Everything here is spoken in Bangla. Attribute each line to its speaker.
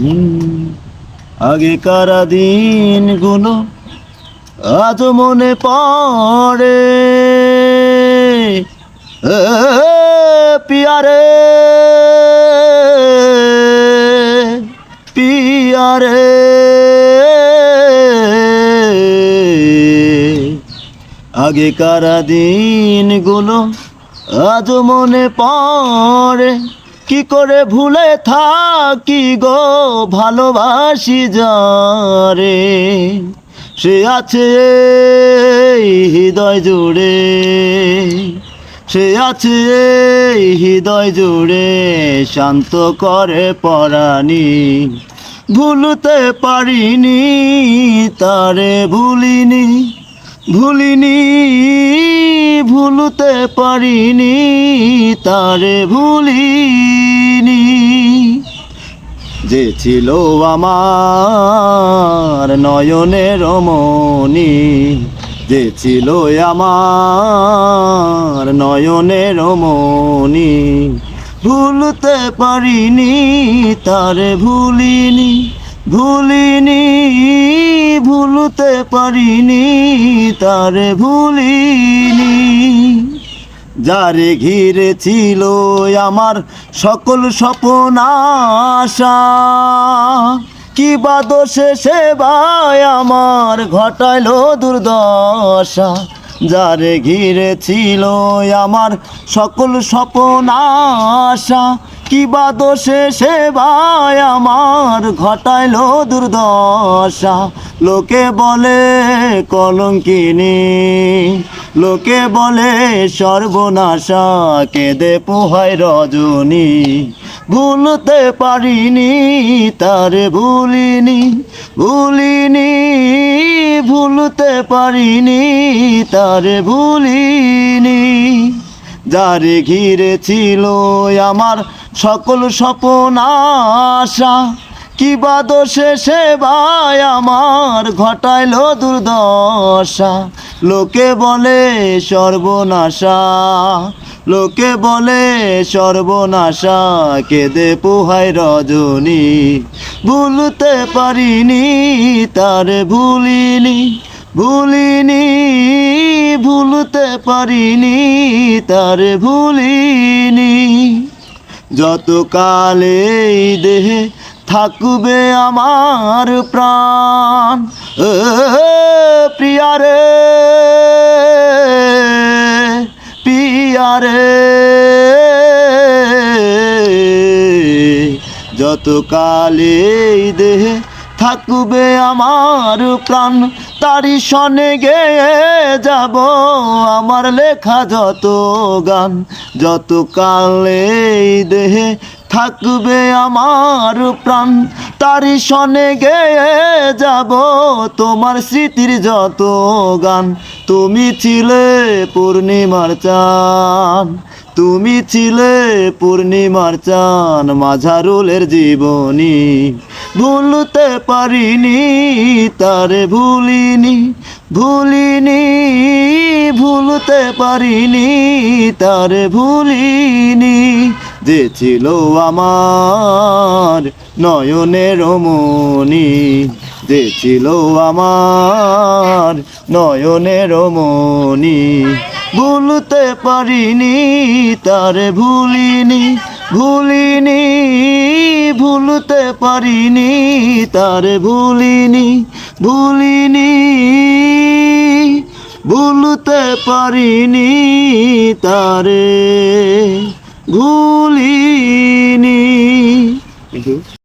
Speaker 1: হুম, দিন দিনগুলো আজ মনে পড়ে। পিয়ারে পিয়ারে। আগেকার দিনগুলো আজ মনে পড়ে। কি করে ভুলে থাকি গো ভালোবাসি যারে? সে আছে হৃদয় জুড়ে। সে আছে হৃদয় জুড়ে, শান্ত করে পরাণী ভুলতে পারিনি, তারে ভুলিনি। ভুলিনি, ভুলতে পারিনি, তারে ভুলিনি। যে ছিল আমার নয়নের মনি যে ছিল আমার নয়নের মনি ভুলতে পারিনি, তারে ভুলিনি। ভুলিনি, ভুলতে পারিনি, তার ভুলিনি। যারে ঘিরে ছিল আমার সকল স্বপ্ন আশা, কি বা দোষে সেবায় আমার ঘটাইলো দুর্দশা। যারে ঘিরে ছিল আমার সকল স্বপ্ন আশা, কি বা দোষে সেবায় আমার ঘটাইলো দুর্দশা। লোকে বলে কলঙ্কিনী, লোকে বলে সর্বনাশা, কেঁদে পোহায় রজনী। ভুলতে পারিনি, তারে ভুলিনি ভুলিনি, ভুলতে পারিনি, তারে ভুলিনি। যারে ঘিরে ছিল আমার সকল স্বপ্ন আশা, কি বা দোষে সেবায় আমার ঘটাইলো দুর্দশা। লোকে বলে সর্বনাশা লোকে বলে, সর্বনাশা, কেঁদে পোহায় রজনী। ভুলতে পারিনি, তার ভুলিনি ভুলিনি, ভুলতে পারিনি, তার ভুলিনি। যত কালে দেহে থাকবে আমার প্রাণ প্রিয়ারে পিয়ারে যত কালে দেহে থাকবে আমার প্রাণ তারি সনে গেয়ে যাব আমার লেখা যত গান। যত কালে দেহে থাকবে আমার প্রাণ তারি সনে গেয়ে যাব তোমার স্মৃতির যত গান। তুমি ছিলে পূর্ণিমার চান তুমি ছিলে পূর্ণিমার চান মাঝারুলের জীবনী। ভুলতে পারিনি, তারে ভুলিনি ভুলিনি, ভুলতে পারিনি, তারে ভুলিনি। যে ছিল আমার নয়নের মনি যে ছিল আমার নয়নের মনি ভুলতে পারিনি, তার ভুলিনি ভুলিনি, ভুলতে পারিনি, তার ভুলিনি ভুলিনি, ভুলতে পারিনি, তারে ভুলিনি।